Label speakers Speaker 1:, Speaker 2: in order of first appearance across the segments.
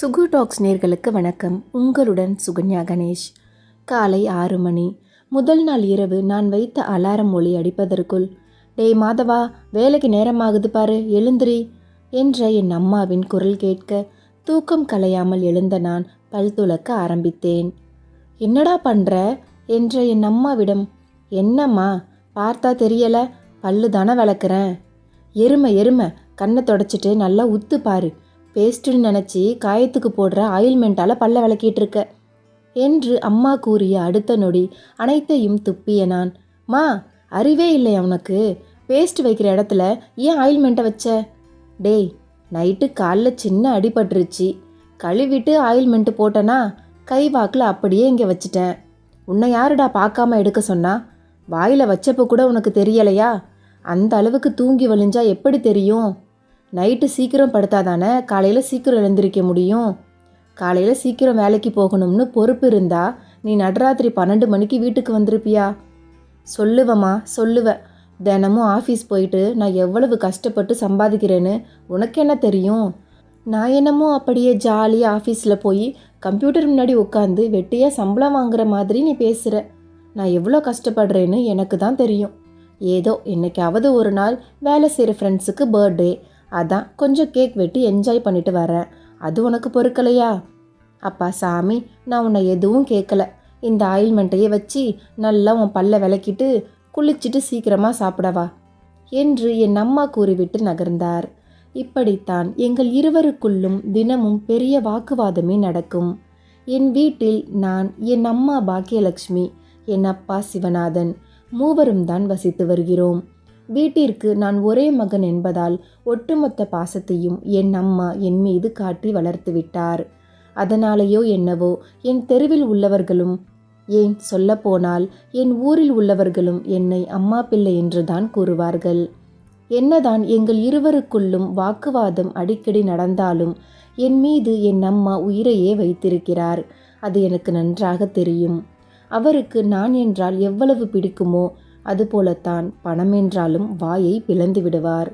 Speaker 1: Sukhu tax நேர்களுக்கு வணக்கம். உங்களுடன் சுகன்யா கணேஷ். காலை ஆறு மணி. முதல் நாள் இரவு நான் வைத்த அலாரம் ஒளி அடிப்பதற்குள் டேய் மாதவா வேலைக்கு நேரமாகுது பாரு எழுந்திரி என்ற என் அம்மாவின் குரல் கேட்க தூக்கம் கலையாமல் எழுந்த நான் பல் துலக்க ஆரம்பித்தேன். என்னடா பண்ணுற என்ற என் அம்மாவிடம் என்னம்மா பார்த்தா தெரியல பல்லு தானே வளர்க்குறேன். எருமை எருமை கண்ணை தொடச்சிட்டு நல்லா உத்து பாரு பேஸ்ட்டுன்னு நினச்சி காயத்துக்கு போடுற ஆயில்மெண்ட்டால் பல்ல விளக்கிட்டு இருக்க. என்று அம்மா கூறிய அடுத்த நொடி அனைத்தையும் துப்பிய நான். மா அறிவே இல்லை உனக்கு? பேஸ்ட் வைக்கிற இடத்துல ஏன் ஆயில்மெண்ட்டை வச்ச? டேய் நைட்டு காலைல சின்ன அடிபட்டுருச்சு. கழுவிட்டு ஆயில்மெண்ட்டு போட்டேன்னா கை வாக்கில் அப்படியே இங்கே வச்சிட்டேன். உன்னை யாருடா பார்க்காம எடுக்க சொன்னா? வாயில் வச்சப்போ கூட உனக்கு தெரியலையா? அந்த அளவுக்கு தூங்கி வழிஞ்சா எப்படி தெரியும்? நைட்டு சீக்கிரம் படுத்தாதானே காலையில் சீக்கிரம் எழுந்திருக்க முடியும்? காலையில் சீக்கிரம் வேலைக்கு போகணும்னு பொறுப்பு இருந்தா நீ நடுராத்திரி பன்னெண்டு மணிக்கு வீட்டுக்கு வந்திருப்பியா? சொல்லுவம்மா சொல்லுவ. தினமும் ஆஃபீஸ் போயிட்டு நான் எவ்வளவு கஷ்டப்பட்டு சம்பாதிக்கிறேன்னு உனக்கு என்ன தெரியும்? நான் என்னமோ அப்படியே ஜாலியாக ஆஃபீஸில் போய் கம்ப்யூட்டர் முன்னாடி உட்காந்து வெட்டியாக சம்பளம் வாங்குற மாதிரி நீ பேசுகிற நான் எவ்வளோ கஷ்டப்படுறேன்னு எனக்கு தான் தெரியும். ஏதோ என்னைக்காவது ஒரு நாள் வேலை செய்கிற ஃப்ரெண்ட்ஸுக்கு பர்த்டே அதான் கொஞ்சம் கேக் வெட்டி என்ஜாய் பண்ணிட்டு வரேன் அது உனக்கு பொறுக்கலையா? அப்பா சாமி நான் உன்னை எதுவும் கேட்கல இந்த ஆயில்மெண்ட்டையே வச்சு நல்லா உன் பல்ல விளக்கிட்டு குளிச்சுட்டு சீக்கிரமாக சாப்பிடவா என்று என் அம்மா கூறிவிட்டு நகர்ந்தார். இப்படித்தான் எங்கள் இருவருக்குள்ளும் தினமும் பெரிய வாக்குவாதமே நடக்கும். என் வீட்டில் நான் என் அம்மா பாக்கியலட்சுமி என் அப்பா சிவநாதன் மூவரும் தான் வசித்து வருகிறோம். வீட்டிற்கு நான் ஒரே மகன் என்பதால் ஒட்டுமொத்த பாசத்தையும் என் அம்மா என் மீது காட்டி வளர்த்து விட்டார். அதனாலேயோ என்னவோ என் தெருவில் உள்ளவர்களும் ஏன் சொல்லப்போனால் என் ஊரில் உள்ளவர்களும் என்னை அம்மா பிள்ளை என்றுதான் கூறுவார்கள். என்னதான் எங்கள் இருவருக்குள்ளும் வாக்குவாதம் அடிக்கடி நடந்தாலும் என் மீது என் அம்மா உயிரையே வைத்திருக்கிறார். அது எனக்கு நன்றாக தெரியும். அவருக்கு நான் என்றால் எவ்வளவு பிடிக்குமோ அதுபோலத்தான் பணம் என்றாலும் வாயை பிளந்து விடுவார்.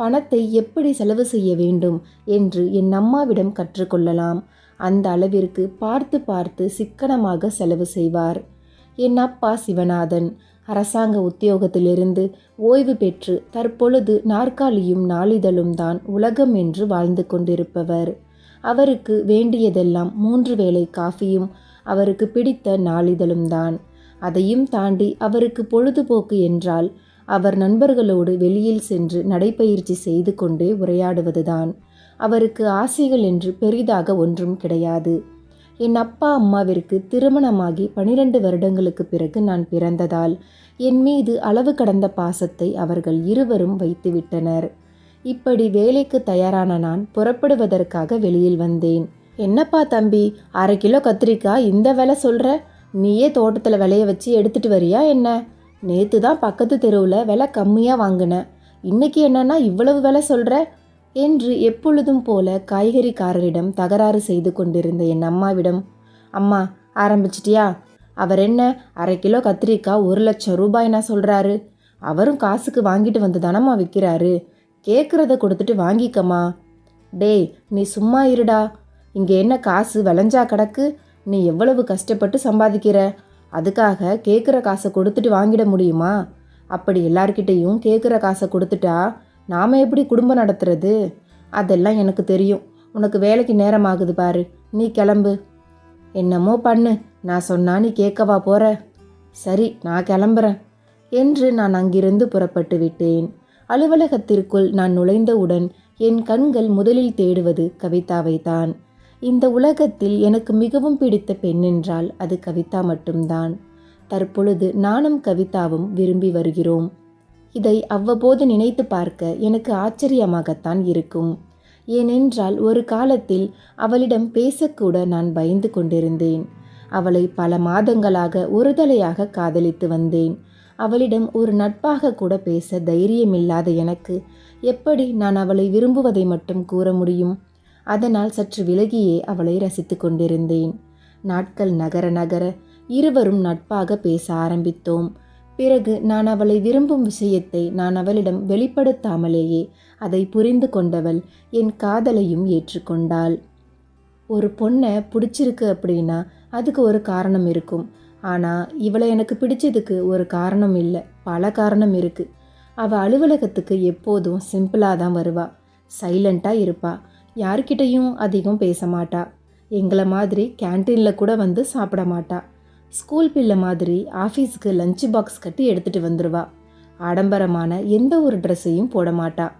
Speaker 1: பணத்தை எப்படி செலவு செய்ய வேண்டும் என்று என் அம்மாவிடம் கற்றுக்கொள்ளலாம். அந்த அளவிற்கு பார்த்து பார்த்து சிக்கனமாக செலவு செய்வார். என் அப்பா சிவநாதன். அரசாங்க உத்தியோகத்திலிருந்து ஓய்வு பெற்று தற்பொழுது நாற்காலியும் நாளிதழும் தான் உலகம் என்று வாழ்ந்து கொண்டிருப்பவர். அவருக்கு வேண்டியதெல்லாம் மூன்று வேளை காஃபியும் அவருக்கு பிடித்த நாளிதழும் தான். அதையும் தாண்டி அவருக்கு பொழுதுபோக்கு என்றால் அவர் நண்பர்களோடு வெளியில் சென்று நடைப்பயிற்சி செய்து கொண்டே உரையாடுவதுதான். அவருக்கு ஆசைகள் என்று பெரிதாக ஒன்றும் கிடையாது. என் அப்பா அம்மாவிற்கு திருமணமாகி பனிரெண்டு வருடங்களுக்கு பிறகு நான் பிறந்ததால் என் மீது அளவு கடந்த பாசத்தை அவர்கள் இருவரும் வைத்துவிட்டனர். இப்படி வேலைக்கு தயாரான நான் புறப்படுவதற்காக வெளியில் வந்தேன். என்னப்பா தம்பி அரை கிலோ கத்திரிக்காய் இந்த விலை சொல்கிற நீயே தோட்டத்தில் விளைய வச்சு எடுத்துட்டு வரியா என்ன? நேற்று தான் பக்கத்து தெருவில் விலை கம்மியாக வாங்கினேன் இன்னைக்கு என்னன்னா இவ்வளவு விலை சொல்கிற என்று எப்பொழுதும் போல காய்கறிக்காரரிடம் தகராறு செய்து கொண்டிருந்த என் அம்மாவிடம் அம்மா ஆரம்பிச்சிட்டியா? அவர் என்ன அரை கிலோ கத்திரிக்காய் ஒரு லட்சம் ரூபாய் நான் சொல்கிறாரு அவரும் காசுக்கு வாங்கிட்டு வந்து தானம்மா விற்கிறாரு கேட்குறத கொடுத்துட்டு வாங்கிக்கம்மா. டேய் நீ சும்மா இருடா. இங்கே என்ன காசு விளைஞ்சா கிடக்கு? நீ எவ்வளவு கஷ்டப்பட்டு சம்பாதிக்கிற? அதுக்காக கேட்குற காசை கொடுத்துட்டு வாங்கிட முடியுமா? அப்படி எல்லார்கிட்டேயும் கேட்குற காசை கொடுத்துட்டா நாம் எப்படி குடும்பம் நடத்துறது? அதெல்லாம் எனக்கு தெரியும். உனக்கு வேலைக்கு நேரம் ஆகுது பாரு. நீ கிளம்பு. என்னமோ பண்ணு. நான் சொன்னா நீ கேட்கவா போற? சரி நான் கிளம்புறேன் என்று நான் அங்கிருந்து புறப்பட்டு விட்டேன். அலுவலகத்திற்குள் நான் நுழைந்தவுடன் என் கண்கள் முதலில் தேடுவது கவிதாவைத்தான். இந்த உலகத்தில் எனக்கு மிகவும் பிடித்த பெண் என்றால் அது கவிதா மட்டும்தான். தற்பொழுது நானும் கவிதாவும் விரும்பி வருகிறோம். இதை அவ்வப்போது நினைத்து பார்க்க எனக்கு ஆச்சரியமாகத்தான் இருக்கும். ஏனென்றால் ஒரு காலத்தில் அவளிடம் பேசக்கூட நான் பயந்து கொண்டிருந்தேன். அவளை பல மாதங்களாக ஒருதலையாக காதலித்து வந்தேன். அவளிடம் ஒரு நட்பாக கூட பேச தைரியமில்லாத எனக்கு எப்படி நான் அவளை விரும்புவதை மட்டும் கூற முடியும்? அதனால் சற்று விலகியே அவளை ரசித்து கொண்டிருந்தேன். நாட்கள் நகர நகர இருவரும் நட்பாக பேச ஆரம்பித்தோம். பிறகு நான் அவளை விரும்பும் விஷயத்தை நான் அவளிடம் வெளிப்படுத்தாமலேயே அதை புரிந்து கொண்டவள் என் காதலையும் ஏற்றுக்கொண்டாள். ஒரு பொண்ணை பிடிச்சிருக்கு அப்படின்னா அதுக்கு ஒரு காரணம் இருக்கும். ஆனால் இவளை எனக்கு பிடிச்சதுக்கு ஒரு காரணம் இல்லை. பல காரணம் இருக்குது அவள் அலுவலகத்துக்கு எப்போதும் சிம்பிளாக தான் வருவாள் சைலண்ட்டாக இருப்பாள் யார்கிட்டையும் அதிகம் பேச மாட்டா. எங்களை மாதிரி கேன்டீனில் கூட வந்து சாப்பிட மாட்டா. ஸ்கூல் பிள்ளை மாதிரி ஆஃபீஸுக்கு லஞ்ச் பாக்ஸ் கட்டி எடுத்துகிட்டு வந்துடுவா ஆடம்பரமான எந்த ஒரு ட்ரெஸ்ஸையும் போட மாட்டா.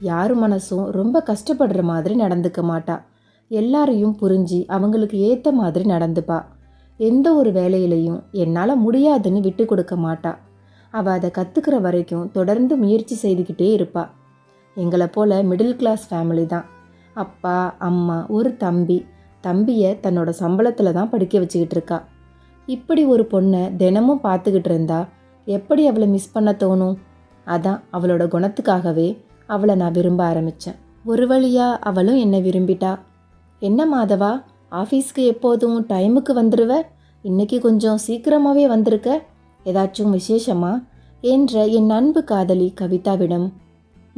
Speaker 1: யார் மனசும் ரொம்ப கஷ்டப்படுற மாதிரி நடந்துக்க மாட்டா. எல்லாரையும் புரிஞ்சு அவங்களுக்கு ஏற்ற மாதிரி நடந்துப்பா. எந்த ஒரு வேலையிலையும் என்னால் முடியாதுன்னு விட்டு கொடுக்க மாட்டா. அவள் அதை கற்றுக்கிற வரைக்கும் தொடர்ந்து முயற்சி செய்துக்கிட்டே இருப்பாள் எங்களை போல் மிடில் கிளாஸ் ஃபேமிலி தான். அப்பா அம்மா ஒரு தம்பி. தம்பியை தன்னோட சம்பளத்தில் தான் படிக்க வச்சுக்கிட்டு இருக்கா. இப்படி ஒரு பொண்ணை தினமும் பார்த்துக்கிட்டு இருந்தா எப்படி அவளை மிஸ் பண்ண தோணும்? அதான் அவளோட குணத்துக்காகவே அவளை நான் விரும்ப ஆரம்பித்தேன் ஒரு வழியாக அவளும் என்னை விரும்பிட்டா. என்ன மாதவா ஆஃபீஸ்க்கு எப்போதும் டைமுக்கு வந்துடுவ இன்னைக்கு கொஞ்சம் சீக்கிரமாகவே வந்திருக்க? ஏதாச்சும் விசேஷமா? என்ற என் அன்பு காதலி கவிதாவிடம்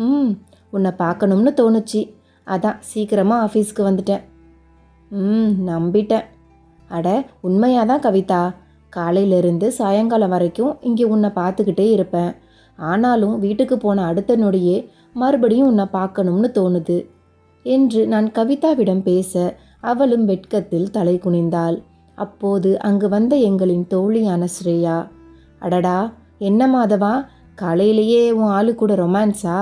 Speaker 1: ம் உன்னை பார்க்கணும்னு தோணுச்சு. அதான் சீக்கிரமாக ஆஃபீஸ்க்கு வந்துட்டேன். ம் நம்பிட்டேன். அட உண்மையாக தான் கவிதா. காலையிலேருந்து சாயங்காலம் வரைக்கும் இங்கே உன்னை பார்த்துக்கிட்டே இருப்பேன். ஆனாலும் வீட்டுக்கு போன அடுத்த நொடியே மறுபடியும் உன்னை பார்க்கணும்னு தோணுது என்று நான் கவிதாவிடம் பேச அவளும் வெட்கத்தில் தலை குனிந்தாள். அப்போது அங்கு வந்த எங்களின் தோழியான ஸ்ரேயா அடடா என்ன மாதவா? காலையிலேயே உன் ஆளு கூட ரொமான்ஸா?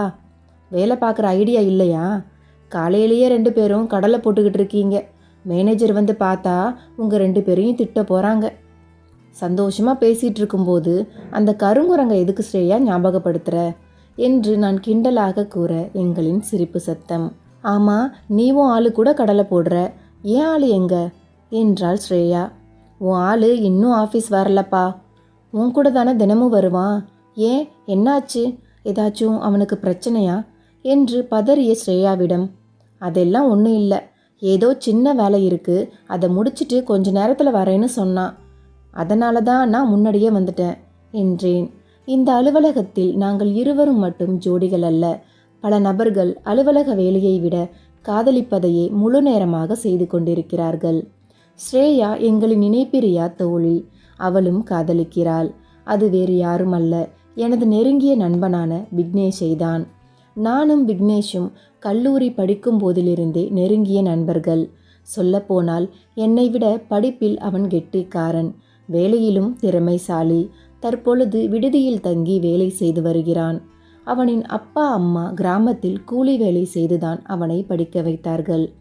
Speaker 1: வேலை பார்க்குற ஐடியா இல்லையா? காலையிலேயே ரெண்டு பேரும் கடலை போட்டுக்கிட்டு இருக்கீங்க. மேனேஜர் வந்து பார்த்தா உங்கள் ரெண்டு பேரையும் திட்ட போகிறாங்க சந்தோஷமாக பேசிகிட்டு இருக்கும்போது அந்த கருங்குரங்க எதுக்கு ஸ்ரேயா ஞாபகப்படுத்துகிற என்று நான் கிண்டலாக கூற எங்களின் சிரிப்பு சத்தம். ஆமாம் நீவும் ஆளு கூட கடலை போடுற. ஏன் ஆள் எங்க? என்றாள் ஸ்ரேயா. உன் ஆள் இன்னும் ஆஃபீஸ் வரலப்பா. உன் கூட தானே தினமும் வருவான். ஏன்? என்னாச்சு? ஏதாச்சும் அவனுக்கு பிரச்சனையா? என்று பதறிய ஸ்ரேயாவிடம் அதெல்லாம் ஒன்றும் இல்லை. ஏதோ சின்ன வேலை இருக்குது அதை முடிச்சிட்டு கொஞ்ச நேரத்தில் வரேன்னு சொன்னான் அதனால தான் நான் முன்னாடியே வந்துட்டேன் என்றேன். இந்த அலுவலகத்தில் நாங்கள் இருவரும் மட்டும் ஜோடிகள் அல்ல. பல நபர்கள் அலுவலக வேலையை விட காதலிப்பதையே முழு நேரமாக செய்து கொண்டிருக்கிறார்கள். ஸ்ரேயா எங்களின் நினைப்பிரியா தோழி. அவளும் காதலிக்கிறாள். அது வேறு யாரும் அல்ல. எனது நெருங்கிய நண்பனான விக்னேஷை தான் நானும் விக்னேஷும் கல்லூரி படிக்கும் போதிலிருந்தே நெருங்கிய நண்பர்கள். சொல்லப்போனால் என்னை விட படிப்பில் அவன் கெட்டிக்காரன். வேலையிலும் திறமைசாலி. தற்பொழுது விடுதியில் தங்கி வேலை செய்து வருகிறான். அவனின் அப்பா அம்மா கிராமத்தில் கூலி வேலை செய்துதான் அவனை படிக்க வைத்தார்கள்.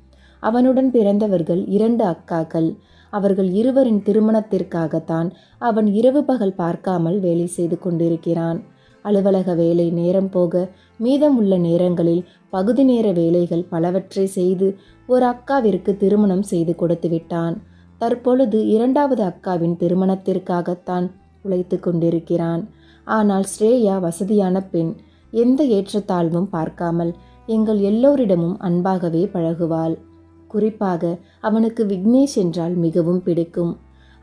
Speaker 1: அவனுடன் பிறந்தவர்கள் இரண்டு அக்காக்கள். அவர்கள் இருவரின் திருமணத்திற்காகத்தான் அவன் இரவு பகல் பார்க்காமல் வேலை செய்து கொண்டிருக்கிறான். அலுவலக வேலை நேரம் போக மீதமுள்ள நேரங்களில் பகுதி நேர வேலைகள் பலவற்றை செய்து ஒரு அக்காவிற்கு திருமணம் செய்து கொடுத்து விட்டான். தற்பொழுது இரண்டாவது அக்காவின் திருமணத்திற்காகத்தான் உழைத்து கொண்டிருக்கிறான். ஆனால் ஸ்ரேயா வசதியான பெண் எந்த ஏற்றத்தாழ்வும் பார்க்காமல் எங்கள் எல்லோரிடமும் அன்பாகவே பழகுவாள். குறிப்பாக அவனுக்கு விக்னேஷ் என்றால் மிகவும் பிடிக்கும்.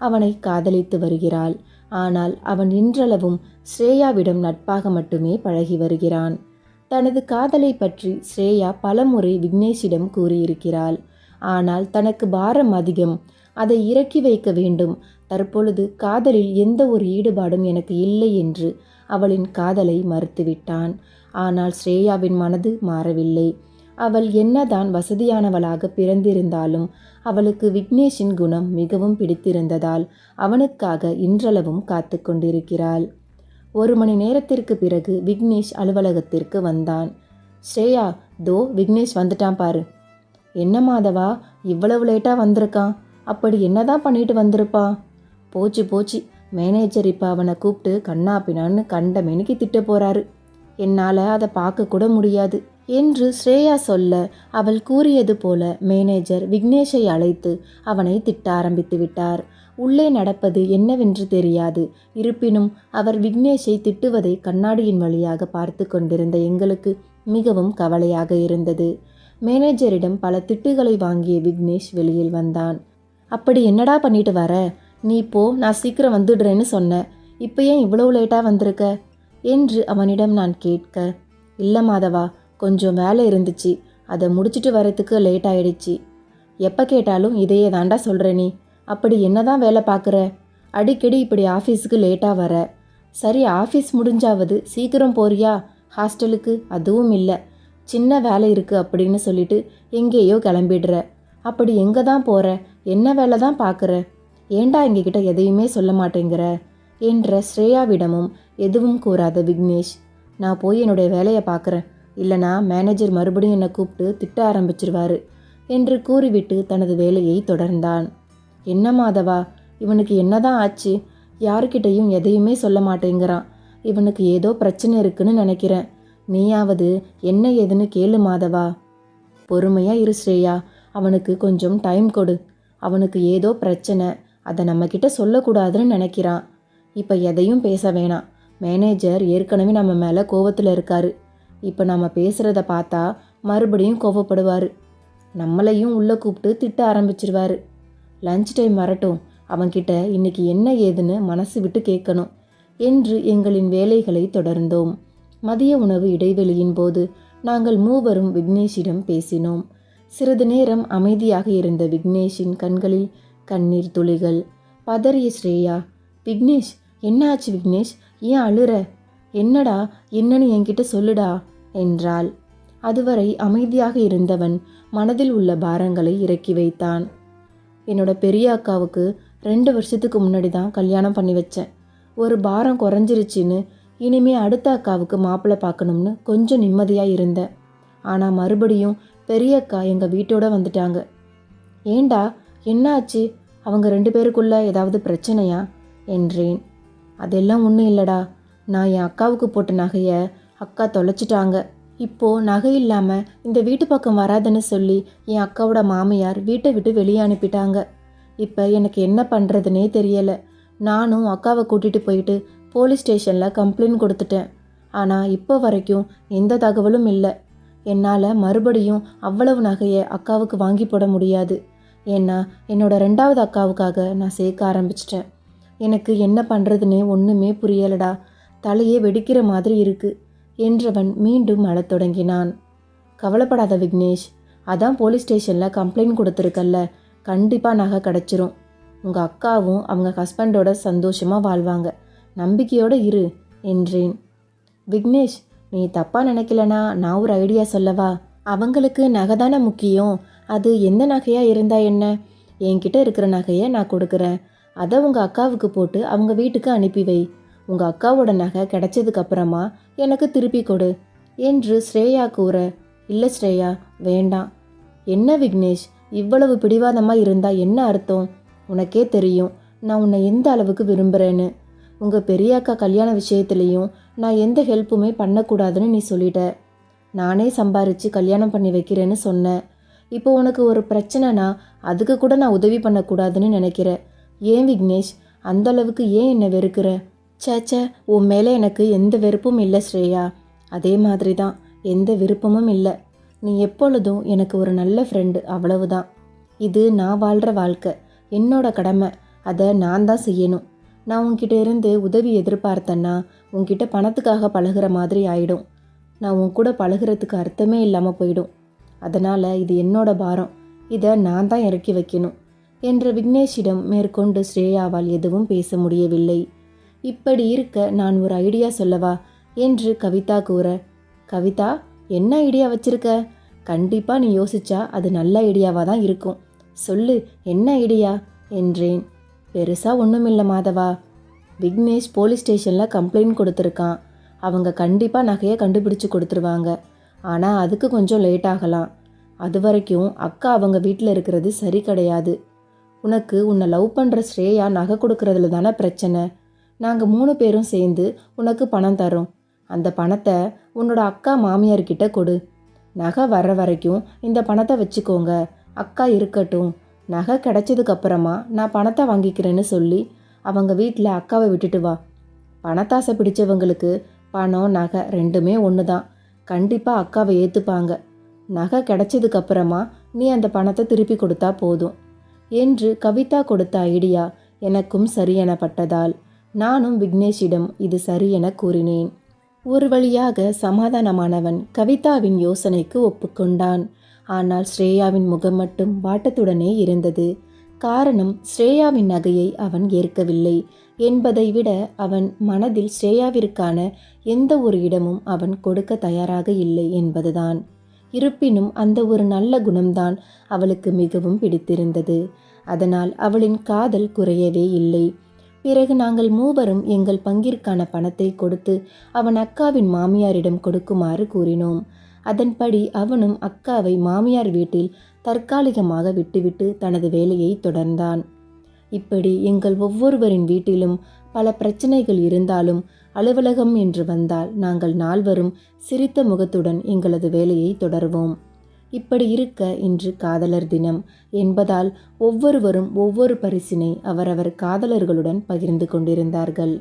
Speaker 1: அவனை காதலித்து வருகிறாள். ஆனால் அவன் இன்றளவும் ஸ்ரேயாவிடம் நட்பாக மட்டுமே பழகி வருகிறான். தனது காதலை பற்றி ஸ்ரேயா பலமுறை விக்னேஷிடம் கூறியிருக்கிறாள். ஆனால் தனக்கு பாரம் அதிகம். அதை இறக்கி வைக்க வேண்டும். தற்பொழுது காதலில் எந்த ஒரு ஈடுபாடும் எனக்கு இல்லை என்று அவளின் காதலை மறுத்துவிட்டான். ஆனால் ஸ்ரேயாவின் மனது மாறவில்லை. அவள் என்னதான் வசதியானவளாக பிறந்திருந்தாலும் அவளுக்கு விக்னேஷின் குணம் மிகவும் பிடித்திருந்ததால் அவனுக்காக இன்றளவும் காத்து கொண்டிருக்கிறாள். ஒரு மணி நேரத்திற்கு பிறகு விக்னேஷ் அலுவலகத்திற்கு வந்தான். ஸ்ரேயா தோ விக்னேஷ் வந்துட்டான் பாரு. என்ன மாதவா இவ்வளவு லேட்டாக வந்திருக்கான்? அப்படி என்னதான் பண்ணிட்டு வந்திருப்பா? போச்சு போச்சு. மேனேஜர் இப்போ அவனை கூப்பிட்டு கண்ணா பின்னான்னு கண்ட மெனுக்கி திட்ட போறாரு. என்னால் அதை பார்க்க கூட முடியாது. என்று ஸ்ரேயா சொல்ல அவள் கூறியது போல மேனேஜர் விக்னேஷை அழைத்து அவனை திட்ட ஆரம்பித்து விட்டார். உள்ளே நடப்பது என்னவென்று தெரியாது. இருப்பினும் அவர் விக்னேஷை திட்டுவதை கண்ணாடியின் வழியாக பார்த்து கொண்டிருந்த எங்களுக்கு மிகவும் கவலையாக இருந்தது. மேனேஜரிடம் பல திட்டுகளை வாங்கிய விக்னேஷ் வெளியில் வந்தான். அப்படி என்னடா பண்ணிட்டு வர? நீ போ நான் சீக்கிரம் வந்துடுறேன்னு சொன்னேன் இப்போ ஏன் இவ்வளோ லேட்டாக வந்திருக்க? என்று அவனிடம் நான் கேட்க இல்லை மாதவா கொஞ்சம் வேலை இருந்துச்சு. அதை முடிச்சிட்டு வரத்துக்கு லேட் ஆயிடுச்சு. எப்போ கேட்டாலும் இதையே தாண்டா சொல்கிற நீ. அப்படி என்னதான் வேலை பார்க்குற? அடிக்கடி இப்படி ஆஃபீஸுக்கு லேட்டாக வர. சரி ஆஃபீஸ் முடிஞ்சாவது சீக்கிரம் போறியா? ஹாஸ்டலுக்கு? அதுவும் இல்லை. சின்ன வேலை இருக்குது அப்படின்னு சொல்லிட்டு எங்கேயோ கிளம்பிடுற. அப்படி எங்கே தான் போகிற என்ன வேலை தான் பார்க்குற? ஏண்டா எங்ககிட்ட எதையுமே சொல்ல மாட்டேங்கிற? என்ற ஸ்ரேயாவிடமும் எதுவும் கூறாத விக்னேஷ் நான் போய் என்னுடைய வேலையை பார்க்குறேன். இல்லைனா மேனேஜர் மறுபடியும் என்னை கூப்பிட்டு திட்ட ஆரம்பிச்சிருவாரு என்று கூறிவிட்டு தனது வேலையை தொடர்ந்தான். என்ன மாதவா இவனுக்கு என்னதான் ஆச்சு? யாருக்கிட்டையும் எதையுமே சொல்ல மாட்டேங்கிறான். இவனுக்கு ஏதோ பிரச்சனை இருக்குன்னு நினைக்கிறேன். நீயாவது என்ன ஏதுன்னு கேளு மாதவா. பொறுமையா இரு ஸ்ரேயா அவனுக்கு கொஞ்சம் டைம் கொடு. அவனுக்கு ஏதோ பிரச்சனை அதை நம்மக்கிட்ட சொல்லக்கூடாதுன்னு நினைக்கிறான். இப்போ எதையும் பேச வேணாம். மேனேஜர் ஏற்கனவே நம்ம மேலே கோவத்தில் இருக்காரு. இப்போ நம்ம பேசுகிறத பார்த்தா மறுபடியும் கோவப்படுவார். நம்மளையும் உள்ளே கூப்பிட்டு திட்ட ஆரம்பிச்சிருவார். லஞ்ச் டைம் வரட்டும். அவன்கிட்ட இன்னைக்கு என்ன ஏதுன்னு மனசு விட்டு கேட்கணும் என்று எங்களின் வேலைகளை தொடர்ந்தோம். மதிய உணவு இடைவெளியின் போது நாங்கள் மூவரும் விக்னேஷிடம் பேசினோம். சிறிது நேரம் அமைதியாக இருந்த விக்னேஷின் கண்களில் கண்ணீர் துளிகள். பதறிய ஸ்ரேயா விக்னேஷ் என்னாச்சு விக்னேஷ்? ஏன் அழுற? என்னடா? என்னன்னு என்கிட்ட சொல்லுடா. என்றாள். அதுவரை அமைதியாக இருந்தவன் மனதில் உள்ள பாரங்களை இறக்கி வைத்தான். என்னோட பெரிய அக்காவுக்கு ரெண்டு வருஷத்துக்கு முன்னாடி தான் கல்யாணம் பண்ணி வச்சேன். ஒரு பாரம் குறைஞ்சிருச்சின்னு இனிமே அடுத்த அக்காவுக்கு மாப்பிள்ளை பார்க்கணும்னு கொஞ்சம் நிம்மதியாக இருந்தேன். ஆனால் மறுபடியும் பெரிய அக்கா எங்கள் வீட்டோட வந்துட்டாங்க. ஏண்டா என்னாச்சு? அவங்க ரெண்டு பேருக்குள்ள ஏதாவது பிரச்சனையா? என்றேன். அதெல்லாம் ஒன்றும் இல்லைடா. நான் என் அக்காவுக்கு போட்ட நகையை அக்கா தொலைச்சிட்டாங்க. இப்போது நகை இல்லாமல் இந்த வீட்டு பக்கம் வராதுன்னு சொல்லி என் அக்காவோட மாமியார் வீட்டை விட்டு வெளியே அனுப்பிட்டாங்க. இப்போ எனக்கு என்ன பண்ணுறதுனே தெரியலை. நானும் அக்காவை கூட்டிகிட்டு போயிட்டு போலீஸ் ஸ்டேஷனில் கம்ப்ளைண்ட் கொடுத்துட்டேன். ஆனால் இப்போ வரைக்கும் எந்த தகவலும் இல்லை. என்னால் மறுபடியும் அவ்வளவு நகையை அக்காவுக்கு வாங்கி போட முடியாது. ஏன்னா என்னோட ரெண்டாவது அக்காவுக்காக நான் சேர்க்க ஆரம்பிச்சிட்டேன். எனக்கு என்ன பண்ணுறதுன்னு ஒன்றுமே புரியலடா. தலையே வெடிக்கிற மாதிரி இருக்குது என்றவன் மீண்டும் அழத் தொடங்கினான். கவலைப்படாத விக்னேஷ் அதான் போலீஸ் ஸ்டேஷனில் கம்ப்ளைண்ட் கொடுத்துருக்கல்ல கண்டிப்பாக நகை கிடச்சிரும். உங்கள் அக்காவும் அவங்க ஹஸ்பண்டோட சந்தோஷமாக வாழ்வாங்க. நம்பிக்கையோடு இரு என்றேன். விக்னேஷ் நீ தப்பாக நினைக்கலனா நான் ஒரு ஐடியா சொல்லவா? அவங்களுக்கு நகை தானே முக்கியம். அது எந்த நகையாக இருந்தால் என்ன? என்கிட்ட இருக்கிற நகையை நான் கொடுக்குறேன். அதை உங்கள் அக்காவுக்கு போட்டு அவங்க வீட்டுக்கு அனுப்பி வை. உங்கள் அக்காவோட நகை கிடைச்சதுக்கு அப்புறமா எனக்கு திருப்பி கொடு என்று ஸ்ரேயா கூற இல்லை ஸ்ரேயா வேண்டாம். என்ன விக்னேஷ் இவ்வளவு பிடிவாதமாக இருந்தால் என்ன அர்த்தம்? உனக்கே தெரியும் நான் உன்னை எந்த அளவுக்கு விரும்புகிறேன்னு உங்கள் பெரிய அக்கா கல்யாண விஷயத்துலேயும் நான் எந்த ஹெல்ப்புமே பண்ணக்கூடாதுன்னு நீ சொல்லிட்ட. நானே சம்பாரித்து கல்யாணம் பண்ணி வைக்கிறேன்னு சொன்னேன் இப்போ உனக்கு ஒரு பிரச்சனைனா அதுக்கு கூட நான் உதவி பண்ணக்கூடாதுன்னு நினைக்கிறேன் ஏன் விக்னேஷ் அந்த அளவுக்கு ஏன் என்னை வெறுக்கிற? சேச்சே உன் மேலே எனக்கு எந்த வெறுப்பும் இல்லை ஸ்ரேயா. அதே மாதிரி தான் எந்த விருப்பமும் இல்லை. நீ எப்பொழுதும் எனக்கு ஒரு நல்ல ஃப்ரெண்டு அவ்வளவுதான். இது நான் வாழ்கிற வாழ்க்கை. என்னோட கடமை. அதை நான் தான் செய்யணும். நான் உன்கிட்ட இருந்து உதவி எதிர்பார்த்தேன்னா உன்கிட்ட பணத்துக்காக பழகுற மாதிரி ஆயிடும். நான் உன் கூட பழகுறதுக்கு அர்த்தமே இல்லாமல் போயிடும். அதனால் இது என்னோட பாரம். இதை நான் தான் இறக்கி வைக்கணும். என்ற விக்னேஷிடம் மேற்கொண்டு ஸ்ரேயாவால் எதுவும் பேச முடியவில்லை. இப்படி இருக்க நான் ஒரு ஐடியா சொல்லவா? என்று கவிதா கூற கவிதா என்ன ஐடியா வச்சிருக்க? கண்டிப்பாக நீ யோசிச்சா அது நல்ல ஐடியாவாக தான் இருக்கும். சொல்லு என்ன ஐடியா? என்றேன். பெருசாக ஒன்றுமில்லை மாதவா. விக்னேஷ் போலீஸ் ஸ்டேஷனில் கம்ப்ளைண்ட் கொடுத்துருக்கான். அவங்க கண்டிப்பாக நகையை கண்டுபிடிச்சு கொடுத்துருவாங்க. ஆனால் அதுக்கு கொஞ்சம் லேட் ஆகலாம். அது வரைக்கும் அக்கா அவங்க வீட்டில் இருக்கிறது சரி கிடையாது. உனக்கு உன்னை லவ் பண்ணுற ஸ்ரேயா நகை கொடுக்கறதுல தானே பிரச்சனை. நாங்கள் மூணு பேரும் சேர்ந்து உனக்கு பணம் தரோம் அந்த பணத்தை உன்னோட அக்கா மாமியார்கிட்ட கொடு. நகை வர்ற வரைக்கும் இந்த பணத்தை வச்சுக்கோங்க. அக்கா இருக்கட்டும். நகை கிடைச்சதுக்கப்புறமா நான் பணத்தை வாங்கிக்கிறேன்னு சொல்லி அவங்க வீட்டில் அக்காவை விட்டுட்டு வா. பணத்தாசை பிடிச்சவங்களுக்கு பணம் நகை ரெண்டுமே ஒன்று தான் கண்டிப்பாக அக்காவை ஏற்றுப்பாங்க நகை கிடைச்சதுக்கப்புறமா நீ அந்த பணத்தை திருப்பி கொடுத்தா போதும். என்று கவிதா கொடுத்த ஐடியா எனக்கும் சரியெனப்பட்டதால் நானும் விக்னேஷிடம் இது சரி என கூறினேன். ஒரு வழியாக சமாதானமானவன் கவிதாவின் யோசனைக்கு ஒப்புக்கொண்டான். ஆனால் ஸ்ரேயாவின் முகம் மட்டும் வாட்டத்துடனே இருந்தது. காரணம் ஸ்ரேயாவின் நகையை அவன் ஏற்கவில்லை என்பதை விட அவன் மனதில் ஸ்ரேயாவிற்கான எந்த ஒரு இடமும் அவன் கொடுக்க தயாராக இல்லை என்பதுதான். இருப்பினும் அந்த ஒரு நல்ல குணம்தான் அவளுக்கு மிகவும் பிடித்திருந்தது. அதனால் அவளின் காதல் குறையவே இல்லை. பிறகு நாங்கள் மூவரும் எங்கள் பங்கிற்கான பணத்தை கொடுத்து அவன் அக்காவின் மாமியாரிடம் கொடுக்குமாறு கூறினோம். அதன்படி அவனும் அக்காவை மாமியார் வீட்டில் தற்காலிகமாக விட்டுவிட்டு தனது வேலையை தொடர்ந்தான். இப்படி எங்கள் ஒவ்வொருவரின் வீட்டிலும் பல பிரச்சனைகள் இருந்தாலும் அலுவலகம் என்று வந்தால் நாங்கள் நால்வரும் சிரித்த முகத்துடன் எங்களது வேலையை தொடர்வோம். இப்படி இருக்க இன்று காதலர் தினம் என்பதால் ஒவ்வொருவரும் ஒவ்வொரு பரிசினை அவரவர் காதலர்களுடன் பகிர்ந்து கொண்டிருந்தார்கள்.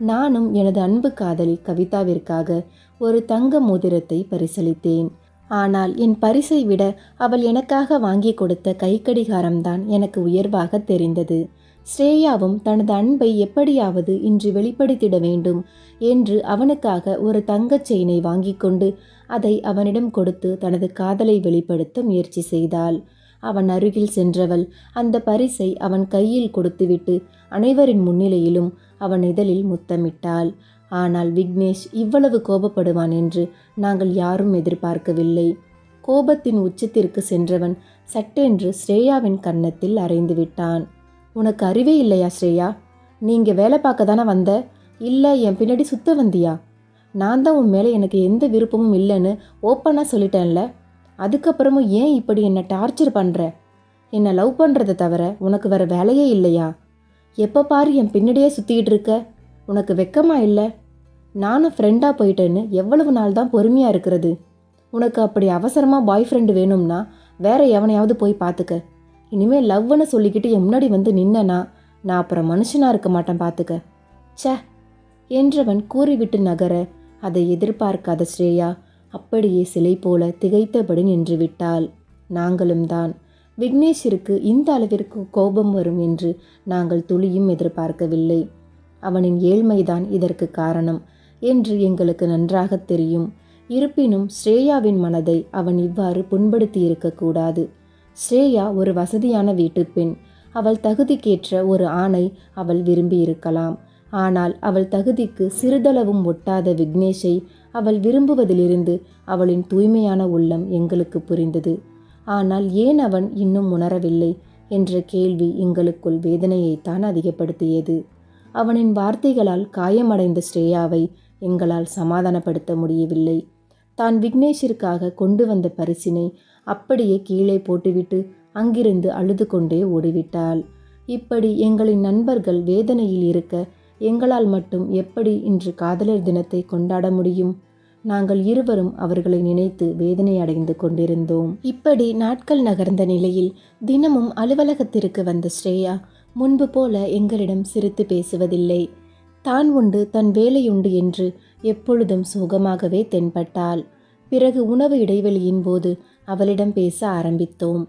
Speaker 1: நானும் எனது அன்பு காதலி கவிதாவிற்காக ஒரு தங்க மோதிரத்தை பரிசளித்தேன். ஆனால் என் பரிசை விட அவள் எனக்காக வாங்கி கொடுத்த கைக்கடிகாரம்தான் எனக்கு உயர்வாக தெரிந்தது. ஸ்ரேயாவும் தனது அன்பை எப்படியாவது இன்று வெளிப்படுத்திட வேண்டும் என்று அவனுக்காக ஒரு தங்கச் செயினை வாங்கி கொண்டு அதை அவனிடம் கொடுத்து தனது காதலை வெளிப்படுத்த முயற்சி செய்தாள். அவன் அருகில் சென்றவள் அந்த பரிசை அவன் கையில் கொடுத்துவிட்டு அனைவரின் முன்னிலையிலும் அவன் இதழில் முத்தமிட்டாள். ஆனால் விக்னேஷ் இவ்வளவு கோபப்படுவான் என்று நாங்கள் யாரும் எதிர்பார்க்கவில்லை. கோபத்தின் உச்சத்திற்கு சென்றவன் சட்டென்று ஸ்ரேயாவின் கன்னத்தில் அறைந்து விட்டான். உனக்கு அறிவே இல்லையா ஸ்ரேயா? நீங்க வேலை பார்க்க தானே வந்த? இல்லை என் பின்னாடி சுத்த வந்தியா? நான் தான் உன் மேலே எனக்கு எந்த விருப்பமும் இல்லைன்னு ஓப்பனாக சொல்லிட்டேன்ல. அதுக்கப்புறமும் ஏன் இப்படி என்னை டார்ச்சர் பண்ணுற என்னை லவ் பண்ணுறதை தவிர உனக்கு வேற வேலையே இல்லையா? எப்போ பாரு என் பின்னாடியே சுற்றிக்கிட்டு இருக்க. உனக்கு வெக்கமா இல்லை? நானும் ஃப்ரெண்டாக போயிட்டேன்னு எவ்வளவு நாள் தான் பொறுமையாக இருக்கிறது? உனக்கு அப்படி அவசரமாக பாய் ஃப்ரெண்டு வேணும்னா வேற எவனையாவது போய் பார்த்துக்க இனிமேல் லவ்னு சொல்லிக்கிட்டு என் முன்னாடி வந்து நின்னனா நான் அப்புறம் மனுஷனாக இருக்க மாட்டேன் பார்த்துக்க ச்சே! என்றவன் கூறிவிட்டு நகர அதை எதிர்பார்க்காத ஸ்ரேயா அப்படியே சிலை போல திகைத்தபடி நின்று விட்டாள் நாங்களும் தான். விக்னேஷிற்கு இந்த அளவிற்கு கோபம் வரும் என்று நாங்கள் துளியும் எதிர்பார்க்கவில்லை. அவனின் ஏழ்மைதான் இதற்கு காரணம் என்று எங்களுக்கு நன்றாக தெரியும். இருப்பினும் ஸ்ரேயாவின் மனதை அவன் இவ்வாறு புண்படுத்தி இருக்கக்கூடாது ஸ்ரேயா ஒரு வசதியான வீட்டுப் பெண். அவள் தகுதிக்கேற்ற ஒரு ஆணை அவள் விரும்பி இருக்கலாம் ஆனால் அவள் தகுதிக்கு சிறிதளவும் ஒட்டாத விக்னேஷை அவள் விரும்புவதிலிருந்து அவளின் தூய்மையான உள்ளம் எங்களுக்கு புரிந்தது. ஆனால் ஏன் அவன் இன்னும் உணரவில்லை என்ற கேள்வி எங்களுக்குள் வேதனையைத்தான் அதிகப்படுத்தியது. அவனின் வார்த்தைகளால் காயமடைந்த ஸ்ரேயாவை எங்களால் சமாதானப்படுத்த முடியவில்லை. தான் விக்னேஷிற்காக கொண்டு வந்த பரிசினை அப்படியே கீழே போட்டுவிட்டு அங்கிருந்து அழுது கொண்டே ஓடிவிட்டாள். இப்படி எங்களின் நண்பர்கள் வேதனையில் இருக்க எங்களால் மட்டும் எப்படி இன்று காதலர் தினத்தை கொண்டாட முடியும்? நாங்கள் இருவரும் அவர்களை நினைத்து வேதனை அடைந்து கொண்டிருந்தோம். இப்படி நாட்கள் நகர்ந்த நிலையில் தினமும் அலுவலகத்திற்கு வந்த ஸ்ரேயா முன்பு போல எங்களிடம் சிரித்து பேசுவதில்லை. தான் உண்டு தன் வேலையுண்டு என்று எப்பொழுதும் சோகமாகவே தென்பட்டாள். பிறகு உணவு இடைவெளியின் போது அவளிடம் பேச ஆரம்பித்தோம்.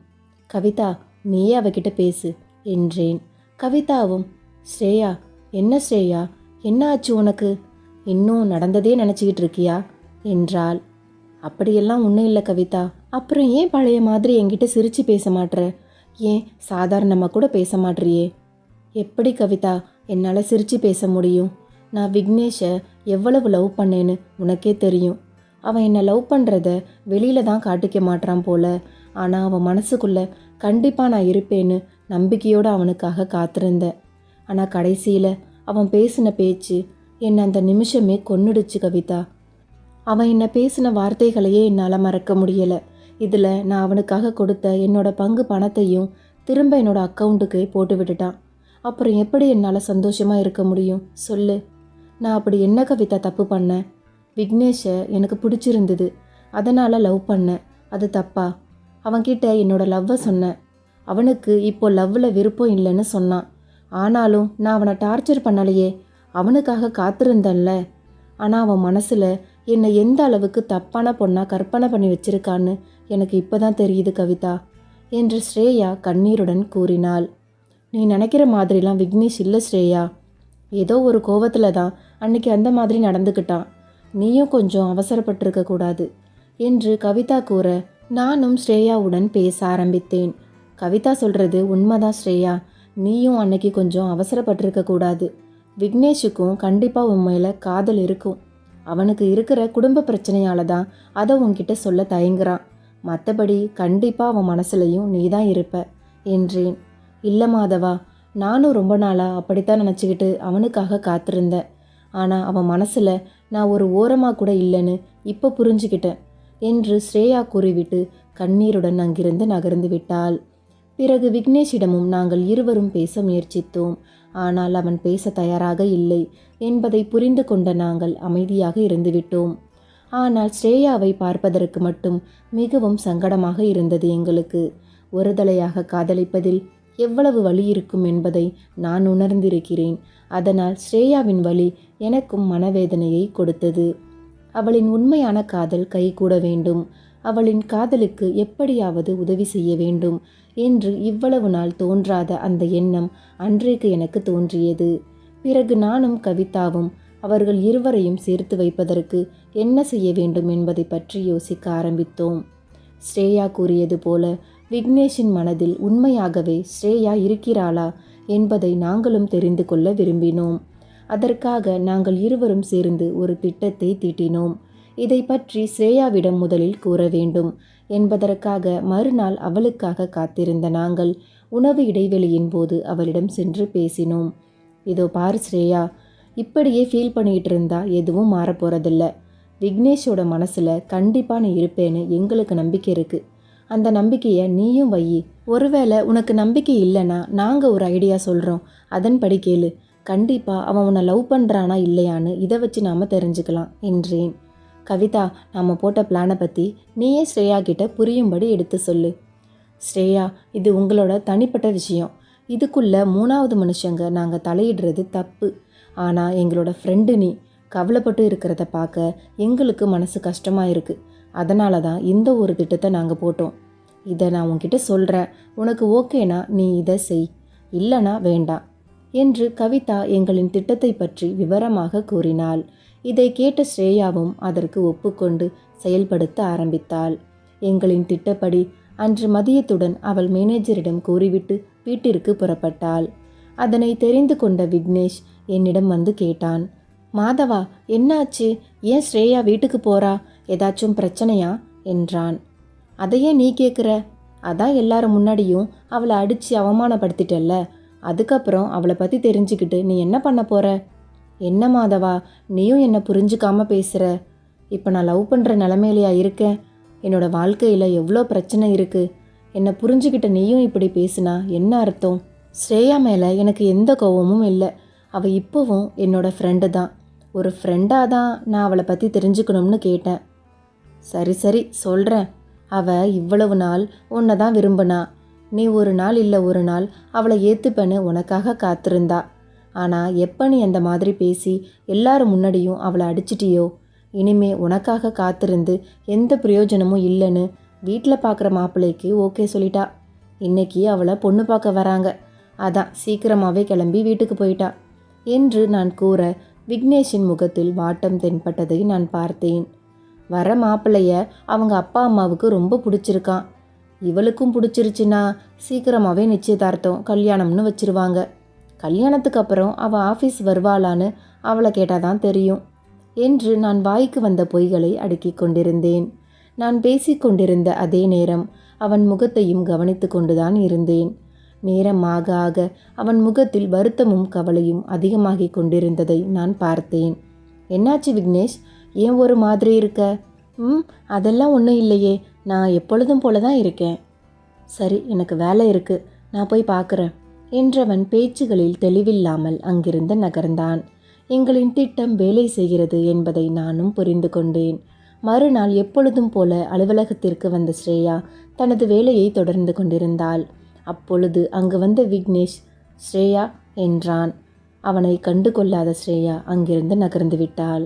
Speaker 1: கவிதா நீயே அவகிட்ட பேசு என்றேன். கவிதாவும் ஸ்ரேயா என்ன ஸ்ரேயா என்ன ஆச்சு உனக்கு? இன்னும் நடந்ததே நினச்சிக்கிட்டு இருக்கியா? என்றாள். அப்படியெல்லாம் ஒன்றும் இல்லை கவிதா. அப்புறம் ஏன் பழைய மாதிரி என்கிட்ட சிரித்து பேச மாட்ற? ஏன் சாதாரணமாக கூட பேச மாட்றியே? எப்படி கவிதா என்னால் சிரித்து பேச முடியும்? நான் விக்னேஷை எவ்வளவு லவ் பண்ணேன்னு உனக்கே தெரியும். அவன் என்னை லவ் பண்ணுறத வெளியில தான் காட்டிக்க மாட்றான் போல. ஆனால் அவன் மனசுக்குள்ளே கண்டிப்பாக நான் இருப்பேன்னு நம்பிக்கையோடு அவனுக்காக காத்திருந்தேன். ஆனால் கடைசியில் அவன் பேசின பேச்சு என்னை அந்த நிமிஷமே கொன்னுடுச்சு கவிதா. அவன் என்னை பேசின வார்த்தைகளையே என்னால் மறக்க முடியலை. இதில் நான் அவனுக்காக கொடுத்த என்னோட பங்கு பணத்தையும் திரும்ப என்னோட அக்கௌண்ட்டுக்கு போட்டு விட்டுட்டான். அப்புறம் எப்படி என்னால் சந்தோஷமாக இருக்க முடியும்? சொல்லு. நான் அப்படி என்ன கவிதா தப்பு பண்ணேன் விக்னேஷை எனக்கு பிடிச்சிருந்தது. அதனால் லவ் பண்ணேன் அது தப்பா? அவன்கிட்ட என்னோட லவ்வை சொன்னேன் அவனுக்கு இப்போ லவ்வில் விருப்பம் இல்லைன்னு சொன்னான். ஆனாலும் நான் அவனை டார்ச்சர் பண்ணலையே. அவனுக்காக காத்திருந்தேன்ல ஆனால் அவன் மனசில் என்னை எந்த அளவுக்கு தப்பான பொண்ணாக கற்பனை பண்ணி வச்சிருக்கான்னு எனக்கு இப்போதான் தெரியுது கவிதா என்று ஸ்ரேயா கண்ணீருடன் கூறினாள். நீ நினைக்கிற மாதிரிலாம் விக்னேஷ் இல்லை ஸ்ரேயா. ஏதோ ஒரு கோவத்தில் தான் அன்னைக்கு அந்த மாதிரி நடந்துக்கிட்டான். நீயும் கொஞ்சம் அவசரப்பட்டிருக்க கூடாது என்று கவிதா கூற நானும் ஸ்ரேயாவுடன் பேச ஆரம்பித்தேன். கவிதா சொல்கிறது உண்மைதான் ஸ்ரேயா. நீயும் அன்னைக்கு கொஞ்சம் அவசரப்பட்டிருக்க கூடாது. விக்னேஷுக்கும் கண்டிப்பாக உன் மேலே காதல் இருக்கும். அவனுக்கு இருக்கிற குடும்ப பிரச்சனையால தான் அதை உன்கிட்ட சொல்ல தயங்குறான். மற்றபடி கண்டிப்பாக அவன் மனசுலையும் நீ தான் இருப்ப என்றேன். இல்லை மாதவா நானும் ரொம்ப நாளாக அப்படித்தான் நினச்சிக்கிட்டு அவனுக்காக காத்திருந்தேன். ஆனால் அவன் மனசில் நான் ஒரு ஓரமாக கூட இல்லைன்னு இப்போ புரிஞ்சுக்கிட்டேன் என்று ஸ்ரேயா கூறிவிட்டு கண்ணீருடன் அங்கிருந்து நகர்ந்து விட்டாள். பிறகு விக்னேஷிடமும் நாங்கள் இருவரும் பேச முயற்சித்தோம். ஆனால் அவன் பேச தயாராக இல்லை. என்பதை புரிந்து கொண்ட நாங்கள் அமைதியாக இருந்துவிட்டோம். ஆனால் ஸ்ரேயாவை பார்ப்பதற்கு மட்டும் மிகவும் சங்கடமாக இருந்தது எங்களுக்கு. ஒருதலையாக காதலிப்பதில் எவ்வளவு வலி இருக்கும் என்பதை நான் உணர்ந்திருக்கிறேன். அதனால் ஸ்ரேயாவின் வலி எனக்கும் மனவேதனையை கொடுத்தது. அவளின் உண்மையான காதல் கைகூட வேண்டும். அவளின் காதலுக்கு எப்படியாவது உதவி செய்ய வேண்டும் என்று இவ்வளவு நாள் தோன்றாத அந்த எண்ணம் அன்றைக்கு எனக்கு தோன்றியது. பிறகு நானும் கவிதாவும் அவர்கள் இருவரையும் சேர்த்து வைப்பதற்கு என்ன செய்ய வேண்டும் என்பதை பற்றி யோசிக்க ஆரம்பித்தோம். ஸ்ரேயா கூறியது போல விக்னேஷின் மனதில் உண்மையாகவே ஸ்ரேயா இருக்கிறாளா என்பதை நாங்களும் தெரிந்து கொள்ள விரும்பினோம். அதற்காக நாங்கள் இருவரும் சேர்ந்து ஒரு திட்டத்தை தீட்டினோம். இதை பற்றி ஸ்ரேயாவிடம் முதலில் கூற வேண்டும் என்பதற்காக மறுநாள் அவளுக்காக காத்திருந்த நாங்கள் உணவு இடைவெளியின் போது அவளிடம் சென்று பேசினோம். இதோ பார் ஸ்ரேயா இப்படியே ஃபீல் பண்ணிட்டு இருந்தா எதுவும் மாறப்போறதில்ல. விக்னேஷோட மனசில் கண்டிப்பாக நீ இருப்பேன்னு எங்களுக்கு நம்பிக்கை இருக்குது அந்த நம்பிக்கையை நீயும் வை. ஒருவேளை உனக்கு நம்பிக்கை இல்லைன்னா நாங்கள் ஒரு ஐடியா சொல்கிறோம் அதன்படி கேளு. கண்டிப்பாக அவன் உன்னை லவ் பண்ணுறானா இல்லையான்னு இதை வச்சு நாம் தெரிஞ்சுக்கலாம் என்றேன். கவிதா நாம் போட்ட பிளானை பற்றி நீயே ஸ்ரேயா கிட்ட புரியும்படி எடுத்து சொல்லு. ஸ்ரேயா இது உங்களோட தனிப்பட்ட விஷயம். இதுக்குள்ளே மூணாவது மனுஷங்க நாங்கள் தலையிடுறது தப்பு. ஆனால் எங்களோட ஃப்ரெண்டு நீ கவலைப்பட்டு இருக்கிறத பார்க்க எங்களுக்கு மனசு கஷ்டமாக இருக்குது அதனால தான் இந்த ஒரு திட்டத்தை நாங்கள் போட்டோம். இதை நான் உன்கிட்ட சொல்கிறேன் உனக்கு ஓகேனா நீ இதை செய். இல்லைனா வேண்டாம். என்று கவிதா எங்களின் திட்டத்தை பற்றி விவரமாக கூறினாள். இதை கேட்ட ஸ்ரேயாவும் அதற்கு ஒப்புக்கொண்டு செயல்படுத்த ஆரம்பித்தாள். எங்களின் திட்டப்படி அன்று மதியத்துடன் அவள் மேனேஜரிடம் கூறிவிட்டு வீட்டிற்கு புறப்பட்டாள். அதனை தெரிந்து கொண்ட விக்னேஷ் என்னிடம் வந்து கேட்டான் மாதவா என்னாச்சு? ஏன் ஸ்ரேயா வீட்டுக்கு போறா? ஏதாச்சும் பிரச்சனையா? என்றான். அதையே நீ கேட்குற அதான் எல்லாரும் முன்னாடியும் அவளை அடித்து அவமானப்படுத்திட்டல்ல. அதுக்கப்புறம் அவளை பற்றி தெரிஞ்சுக்கிட்டு நீ என்ன பண்ண போற? என்ன மாதவா? நீயும் என்னை புரிஞ்சுக்காம பேசுகிற இப்போ நான் லவ் பண்ணுற நிலமையிலையா இருக்கேன்? என்னோடய வாழ்க்கையில் எவ்வளோ பிரச்சனை இருக்குது என்னை புரிஞ்சுக்கிட்ட நீயும் இப்படி பேசுனா என்ன அர்த்தம்? ஸ்ரேயா மேலே எனக்கு எந்த கோவமும் இல்லை. அவள் இப்போவும் என்னோடய ஃப்ரெண்டு தான். ஒரு ஃப்ரெண்டாக தான் நான் அவளை பற்றி தெரிஞ்சுக்கணும்னு கேட்டேன். சரி சரி சொல்கிறேன் அவள் இவ்வளவு நாள் உன்னை தான் விரும்பினா. நீ ஒரு நாள் இல்லை ஒரு நாள் அவளை ஏற்றுப்பேன்னு உனக்காக காத்திருந்தா. ஆனால் எப்போ நீ அந்த மாதிரி பேசி எல்லாரும் முன்னாடியும் அவளை அடிச்சிட்டியோ? இனிமே உனக்காக காத்திருந்து எந்த பிரயோஜனமும் இல்லைன்னு வீட்டில் பார்க்குற மாப்பிள்ளைக்கு ஓகே சொல்லிட்டா. இன்னைக்கு அவளை பொண்ணு பார்க்க வராங்க. அதான் சீக்கிரமாகவே கிளம்பி வீட்டுக்கு போயிட்டா. என்று நான் கூற விக்னேஷின் முகத்தில் வாட்டம் தென்பட்டதை நான் பார்த்தேன். வர மாப்பிள்ளைய அவங்க அப்பா அம்மாவுக்கு ரொம்ப பிடிச்சிருக்கான். இவளுக்கும் பிடிச்சிருச்சுன்னா சீக்கிரமாகவே நிச்சயதார்த்தம் கல்யாணம்னு வச்சிருவாங்க. கல்யாணத்துக்கு அப்புறம் அவள் ஆஃபீஸ் வருவாளான்னு அவளை கேட்டால் தான் தெரியும் என்று நான் வாய்க்கு வந்த பொய்களை அடுக்கி கொண்டிருந்தேன். நான் பேசிக்கொண்டிருந்த அதே நேரம் அவன் முகத்தையும் கவனித்து கொண்டுதான் இருந்தேன். நேரம் ஆக ஆக அவன் முகத்தில் வருத்தமும் கவலையும் அதிகமாகி கொண்டிருந்ததை நான் பார்த்தேன். என்னாச்சு விக்னேஷ்? ஏன் ஒரு மாதிரி இருக்க? ம் அதெல்லாம் ஒன்றும் இல்லையே. நான் எப்பொழுதும் போல தான் இருக்கேன். சரி எனக்கு வேலை இருக்குது நான் போய் பார்க்குறேன் என்றவன் பேச்சுகளில் தெளிவில்லாமல் அங்கிருந்து நகர்ந்தான். எங்களின் திட்டம் வேலை செய்கிறது என்பதை நானும் புரிந்து கொண்டேன். மறுநாள் எப்பொழுதும் போல அலுவலகத்திற்கு வந்த ஸ்ரேயா தனது வேலையை தொடர்ந்து கொண்டிருந்தாள். அப்பொழுது அங்கு வந்த விக்னேஷ் ஸ்ரேயா என்றான். அவனை கண்டு கொள்ளாத ஸ்ரேயா அங்கிருந்து நகர்ந்து விட்டாள்.